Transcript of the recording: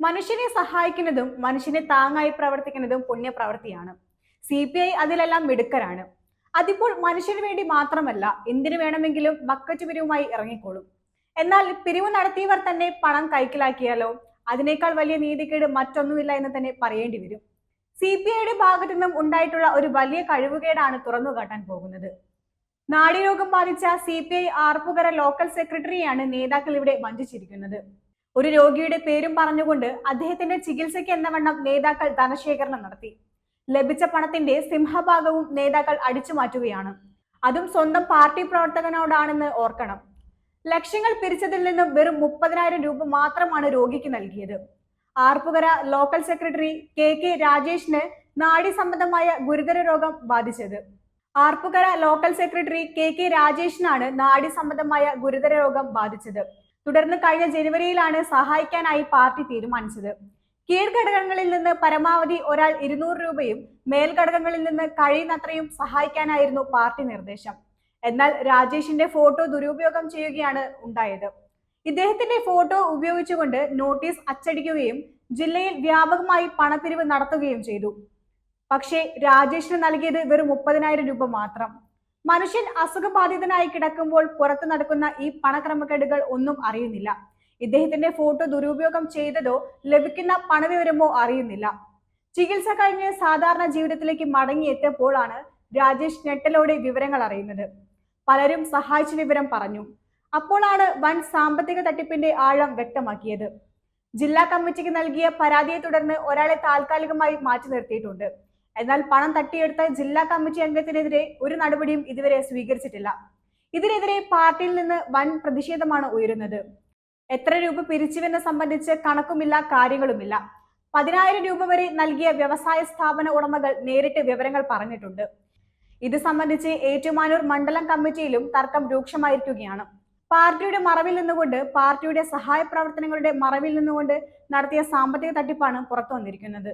മനുഷ്യനെ സഹായിക്കുന്നതും മനുഷ്യനെ താങ്ങായി പ്രവർത്തിക്കുന്നതും പുണ്യപ്രവൃത്തിയാണ്. സി പി ഐ അതിലെല്ലാം മിടുക്കരാണ്. അതിപ്പോൾ മനുഷ്യന് വേണ്ടി മാത്രമല്ല എന്തിനു വേണമെങ്കിലും ബക്കറ്റ് പിരിവുമായി ഇറങ്ങിക്കോളും. എന്നാൽ പിരിവ് നടത്തിയവർ തന്നെ പണം കൈക്കലാക്കിയാലോ അതിനേക്കാൾ വലിയ നീതിക്കേട് മറ്റൊന്നുമില്ല എന്ന് തന്നെ പറയേണ്ടി വരും. സി പി ഐയുടെ ഭാഗത്തു നിന്നും ഉണ്ടായിട്ടുള്ള ഒരു വലിയ കഴിവുകേടാണ് തുറന്നു കാട്ടാൻ പോകുന്നത്. നാടിരോഗം ബാധിച്ച C P I Arpookara local സെക്രട്ടറിയാണ് നേതാക്കൾ ഇവിടെ വഞ്ചിച്ചിരിക്കുന്നത്. ഒരു രോഗിയുടെ പേരും പറഞ്ഞുകൊണ്ട് അദ്ദേഹത്തിന്റെ ചികിത്സയ്ക്ക് എന്നവണ്ണം നേതാക്കൾ ധനശേഖരണം നടത്തി. ലഭിച്ച പണത്തിന്റെ സിംഹഭാഗവും നേതാക്കൾ അടിച്ചുമാറ്റുകയാണ് അതും സ്വന്തം പാർട്ടി പ്രവർത്തകനോടാണെന്ന് ഓർക്കണം. ലക്ഷങ്ങൾ പിരിച്ചതിൽ നിന്നും വെറും മുപ്പതിനായിരം രൂപ മാത്രമാണ് രോഗിക്ക് നൽകിയത്. Arpookara local secretary K K രാജേഷിന് നാഡി സംബന്ധമായ ഗുരുതര രോഗം ബാധിച്ചത്. Arpookara local secretary K K രാജേഷിനാണ് നാഡി സംബന്ധമായ ഗുരുതര രോഗം ബാധിച്ചത്. തുടർന്ന് കഴിഞ്ഞ ജനുവരിയിലാണ് സഹായിക്കാനായി പാർട്ടി തീരുമാനിച്ചത്. കീഴ്ഘടകങ്ങളിൽ നിന്ന് പരമാവധി ഒരാൾ ഇരുന്നൂറ് രൂപയും മേൽഘടകങ്ങളിൽ നിന്ന് കഴിയുന്നത്രയും സഹായിക്കാനായിരുന്നു പാർട്ടി നിർദ്ദേശം. എന്നാൽ രാജേഷിന്റെ ഫോട്ടോ ദുരുപയോഗം ചെയ്യുകയാണ് ഉണ്ടായത്. ഇദ്ദേഹത്തിന്റെ ഫോട്ടോ ഉപയോഗിച്ചുകൊണ്ട് നോട്ടീസ് അച്ചടിക്കുകയും ജില്ലയിൽ വ്യാപകമായി പണപ്പിരിവ് നടത്തുകയും ചെയ്തു. പക്ഷേ രാജേഷിന് നൽകിയത് വെറും മുപ്പതിനായിരം രൂപ മാത്രം. മനുഷ്യൻ അസുഖബാധിതനായി കിടക്കുമ്പോൾ പുറത്തു നടക്കുന്ന ഈ പണക്രമക്കേടുകൾ ഒന്നും അറിയുന്നില്ല. ഇദ്ദേഹത്തിന്റെ ഫോട്ടോ ദുരുപയോഗം ചെയ്തതോ ലഭിക്കുന്ന പണവിവരമോ അറിയുന്നില്ല. ചികിത്സ കഴിഞ്ഞ് സാധാരണ ജീവിതത്തിലേക്ക് മടങ്ങിയെത്തിയപ്പോഴാണ് രാജേഷ് ഞെട്ടലോടെ വിവരങ്ങൾ അറിയുന്നത്. പലരും സഹായിച്ച വിവരം പറഞ്ഞു. അപ്പോഴാണ് വൻ സാമ്പത്തിക തട്ടിപ്പിന്റെ ആഴം വ്യക്തമാക്കിയത്. ജില്ലാ കമ്മിറ്റിക്ക് നൽകിയ പരാതിയെ തുടർന്ന് ഒരാളെ താൽക്കാലികമായി മാറ്റി നിർത്തിയിട്ടുണ്ട്. എന്നാൽ പണം തട്ടിയെടുത്ത ജില്ലാ കമ്മിറ്റി അംഗത്തിനെതിരെ ഒരു നടപടിയും ഇതുവരെ സ്വീകരിച്ചിട്ടില്ല. ഇതിനെതിരെ പാർട്ടിയിൽ നിന്ന് വൻ പ്രതിഷേധമാണ് ഉയരുന്നത്. എത്ര രൂപ പിരിച്ചുവെന്ന് സംബന്ധിച്ച് കണക്കുമില്ല കാര്യങ്ങളുമില്ല. പതിനായിരം രൂപ വരെ നൽകിയ വ്യവസായ സ്ഥാപന ഉടമകൾ നേരിട്ട് വിവരങ്ങൾ പറഞ്ഞിട്ടുണ്ട്. ഇത് സംബന്ധിച്ച് ഏറ്റുമാനൂർ മണ്ഡലം കമ്മിറ്റിയിലും തർക്കം രൂക്ഷമായിരിക്കുകയാണ്. പാർട്ടിയുടെ മറവിൽ നിന്നുകൊണ്ട് പാർട്ടിയുടെ സഹായ പ്രവർത്തനങ്ങളുടെ മറവിൽ നിന്നുകൊണ്ട് നടത്തിയ സാമ്പത്തിക തട്ടിപ്പാണ് പുറത്തു വന്നിരിക്കുന്നത്.